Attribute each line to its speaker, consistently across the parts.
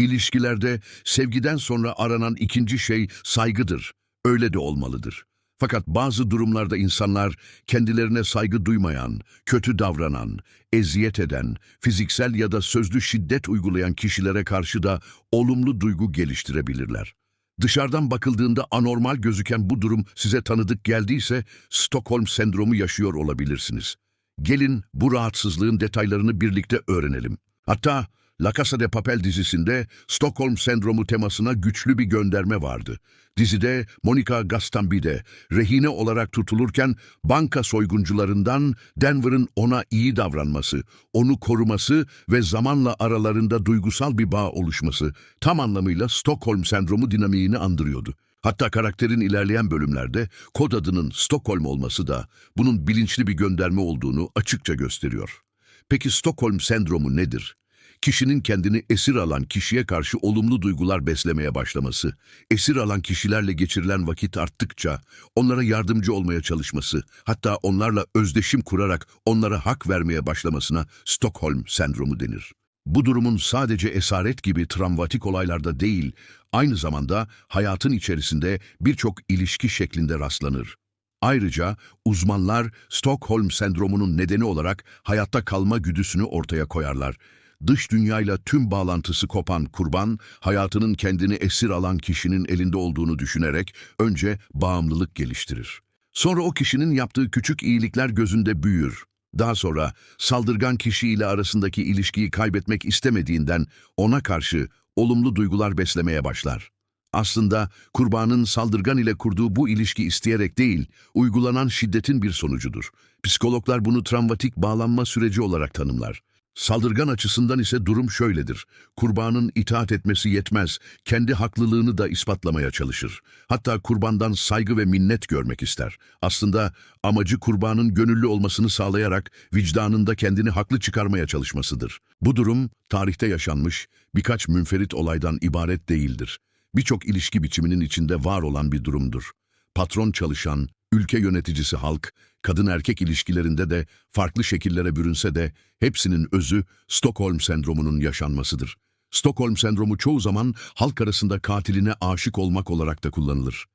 Speaker 1: İlişkilerde sevgiden sonra aranan ikinci şey saygıdır. Öyle de olmalıdır. Fakat bazı durumlarda insanlar kendilerine saygı duymayan, kötü davranan, eziyet eden, fiziksel ya da sözlü şiddet uygulayan kişilere karşı da olumlu duygu geliştirebilirler. Dışarıdan bakıldığında anormal gözüken bu durum size tanıdık geldiyse Stockholm sendromu yaşıyor olabilirsiniz. Gelin bu rahatsızlığın detaylarını birlikte öğrenelim. Hatta La Casa de Papel dizisinde Stockholm sendromu temasına güçlü bir gönderme vardı. Dizide Monica Gastambide rehine olarak tutulurken banka soyguncularından Denver'ın ona iyi davranması, onu koruması ve zamanla aralarında duygusal bir bağ oluşması tam anlamıyla Stockholm sendromu dinamiğini andırıyordu. Hatta karakterin ilerleyen bölümlerde kod adının Stockholm olması da bunun bilinçli bir gönderme olduğunu açıkça gösteriyor. Peki Stockholm sendromu nedir? Kişinin kendini esir alan kişiye karşı olumlu duygular beslemeye başlaması, esir alan kişilerle geçirilen vakit arttıkça onlara yardımcı olmaya çalışması, hatta onlarla özdeşim kurarak onlara hak vermeye başlamasına Stockholm sendromu denir. Bu durumun sadece esaret gibi travmatik olaylarda değil, aynı zamanda hayatın içerisinde birçok ilişki şeklinde rastlanır. Ayrıca uzmanlar Stockholm sendromunun nedeni olarak hayatta kalma güdüsünü ortaya koyarlar. Dış dünyayla tüm bağlantısı kopan kurban, hayatının kendini esir alan kişinin elinde olduğunu düşünerek önce bağımlılık geliştirir. Sonra o kişinin yaptığı küçük iyilikler gözünde büyür. Daha sonra saldırgan kişiyle arasındaki ilişkiyi kaybetmek istemediğinden ona karşı olumlu duygular beslemeye başlar. Aslında kurbanın saldırgan ile kurduğu bu ilişki isteyerek değil, uygulanan şiddetin bir sonucudur. Psikologlar bunu travmatik bağlanma süreci olarak tanımlar. Saldırgan açısından ise durum şöyledir. Kurbanın itaat etmesi yetmez, kendi haklılığını da ispatlamaya çalışır. Hatta kurbandan saygı ve minnet görmek ister. Aslında amacı kurbanın gönüllü olmasını sağlayarak vicdanında kendini haklı çıkarmaya çalışmasıdır. Bu durum tarihte yaşanmış birkaç münferit olaydan ibaret değildir. Birçok ilişki biçiminin içinde var olan bir durumdur. Patron çalışan, ülke yöneticisi halk, kadın erkek ilişkilerinde de farklı şekillere bürünse de hepsinin özü Stockholm sendromunun yaşanmasıdır. Stockholm sendromu çoğu zaman halk arasında katiline aşık olmak olarak da kullanılır.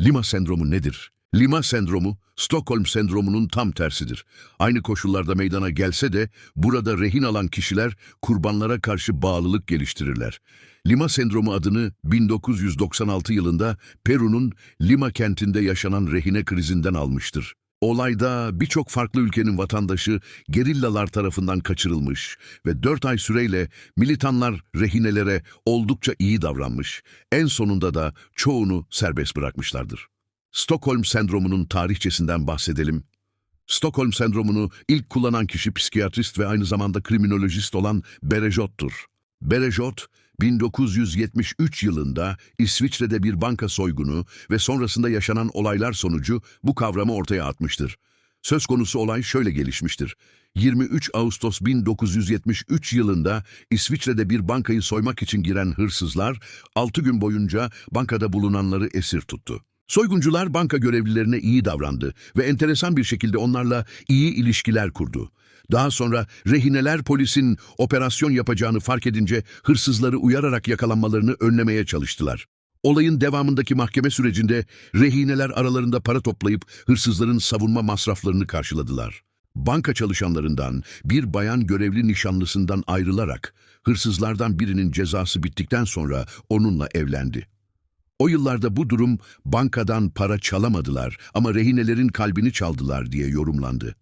Speaker 1: Lima sendromu nedir? Lima sendromu, Stockholm sendromunun tam tersidir. Aynı koşullarda meydana gelse de burada rehin alan kişiler kurbanlara karşı bağlılık geliştirirler. Lima sendromu adını 1996 yılında Peru'nun Lima kentinde yaşanan rehine krizinden almıştır. Olayda birçok farklı ülkenin vatandaşı gerillalar tarafından kaçırılmış ve 4 ay süreyle militanlar rehinelere oldukça iyi davranmış. En sonunda da çoğunu serbest bırakmışlardır. Stockholm sendromunun tarihçesinden bahsedelim. Stockholm sendromunu ilk kullanan kişi psikiyatrist ve aynı zamanda kriminolojist olan Berejot'tur. Berejot, 1973 yılında İsviçre'de bir banka soygunu ve sonrasında yaşanan olaylar sonucu bu kavramı ortaya atmıştır. Söz konusu olay şöyle gelişmiştir. 23 Ağustos 1973 yılında İsviçre'de bir bankayı soymak için giren hırsızlar 6 gün boyunca bankada bulunanları esir tuttu. Soyguncular banka görevlilerine iyi davrandı ve enteresan bir şekilde onlarla iyi ilişkiler kurdu. Daha sonra rehineler polisin operasyon yapacağını fark edince hırsızları uyararak yakalanmalarını önlemeye çalıştılar. Olayın devamındaki mahkeme sürecinde rehineler aralarında para toplayıp hırsızların savunma masraflarını karşıladılar. Banka çalışanlarından bir bayan görevli nişanlısından ayrılarak hırsızlardan birinin cezası bittikten sonra onunla evlendi. O yıllarda bu durum bankadan para çalamadılar ama rehinelerin kalbini çaldılar diye yorumlandı.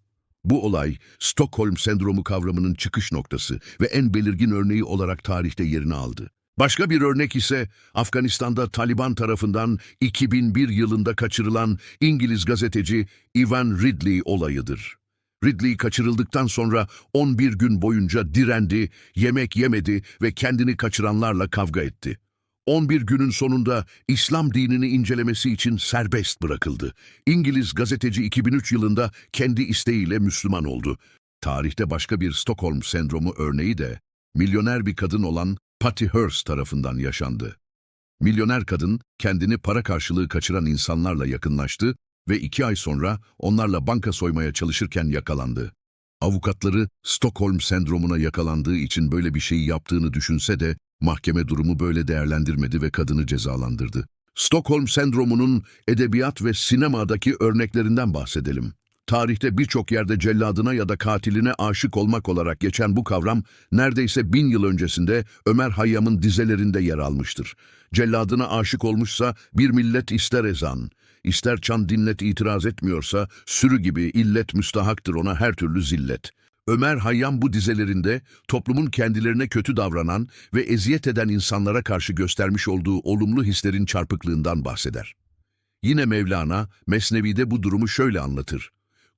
Speaker 1: Bu olay Stockholm sendromu kavramının çıkış noktası ve en belirgin örneği olarak tarihte yerini aldı. Başka bir örnek ise Afganistan'da Taliban tarafından 2001 yılında kaçırılan İngiliz gazeteci Ivan Ridley olayıdır. Ridley kaçırıldıktan sonra 11 gün boyunca direndi, yemek yemedi ve kendini kaçıranlarla kavga etti. 11 günün sonunda İslam dinini incelemesi için serbest bırakıldı. İngiliz gazeteci 2003 yılında kendi isteğiyle Müslüman oldu. Tarihte başka bir Stockholm sendromu örneği de milyoner bir kadın olan Patty Hearst tarafından yaşandı. Milyoner kadın kendini para karşılığı kaçıran insanlarla yakınlaştı ve iki ay sonra onlarla banka soymaya çalışırken yakalandı. Avukatları Stockholm sendromuna yakalandığı için böyle bir şeyi yaptığını düşünse de Mahkeme durumu böyle değerlendirmedi ve kadını cezalandırdı. Stockholm sendromunun edebiyat ve sinemadaki örneklerinden bahsedelim. Tarihte birçok yerde celladına ya da katiline aşık olmak olarak geçen bu kavram neredeyse bin yıl öncesinde Ömer Hayyam'ın dizelerinde yer almıştır. Celladına aşık olmuşsa bir millet ister ezan, ister çan dinlet itiraz etmiyorsa sürü gibi illet müstahaktır ona her türlü zillet. Ömer Hayyam bu dizelerinde toplumun kendilerine kötü davranan ve eziyet eden insanlara karşı göstermiş olduğu olumlu hislerin çarpıklığından bahseder. Yine Mevlana, Mesnevi'de bu durumu şöyle anlatır.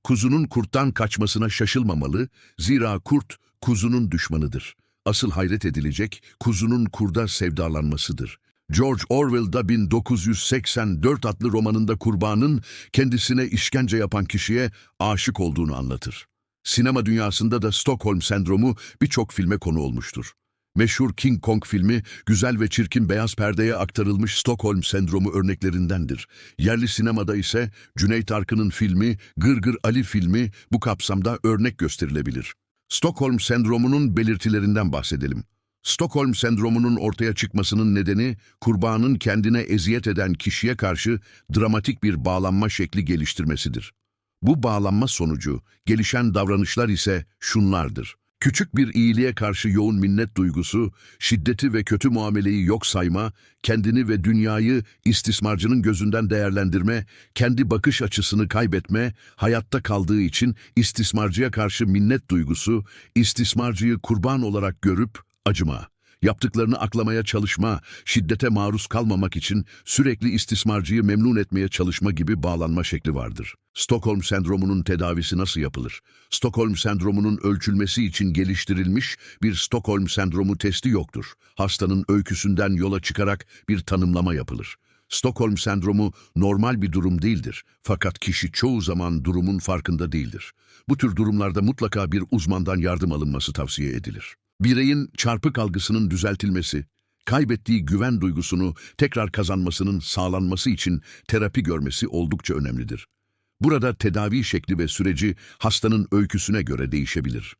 Speaker 1: Kuzunun kurttan kaçmasına şaşılmamalı, zira kurt kuzunun düşmanıdır. Asıl hayret edilecek kuzunun kurda sevdalanmasıdır. George Orwell'da 1984 adlı romanında kurbanın kendisine işkence yapan kişiye aşık olduğunu anlatır. Sinema dünyasında da Stockholm sendromu birçok filme konu olmuştur. Meşhur King Kong filmi, güzel ve çirkin beyaz perdeye aktarılmış Stockholm sendromu örneklerindendir. Yerli sinemada ise Cüneyt Arkın'ın filmi, Gırgır Ali filmi bu kapsamda örnek gösterilebilir. Stockholm sendromunun belirtilerinden bahsedelim. Stockholm sendromunun ortaya çıkmasının nedeni, kurbanın kendine eziyet eden kişiye karşı dramatik bir bağlanma şekli geliştirmesidir. Bu bağlanma sonucu gelişen davranışlar ise şunlardır. Küçük bir iyiliğe karşı yoğun minnet duygusu, şiddeti ve kötü muameleyi yok sayma, kendini ve dünyayı istismarcının gözünden değerlendirme, kendi bakış açısını kaybetme, hayatta kaldığı için istismarcıya karşı minnet duygusu, istismarcıyı kurban olarak görüp acıma. Yaptıklarını aklamaya çalışma, şiddete maruz kalmamak için sürekli istismarcıyı memnun etmeye çalışma gibi bağlanma şekli vardır. Stockholm sendromunun tedavisi nasıl yapılır? Stockholm sendromunun ölçülmesi için geliştirilmiş bir Stockholm sendromu testi yoktur. Hastanın öyküsünden yola çıkarak bir tanımlama yapılır. Stockholm sendromu normal bir durum değildir. Fakat kişi çoğu zaman durumun farkında değildir. Bu tür durumlarda mutlaka bir uzmandan yardım alınması tavsiye edilir. Bireyin çarpık algısının düzeltilmesi, kaybettiği güven duygusunu tekrar kazanmasının sağlanması için terapi görmesi oldukça önemlidir. Burada tedavi şekli ve süreci hastanın öyküsüne göre değişebilir.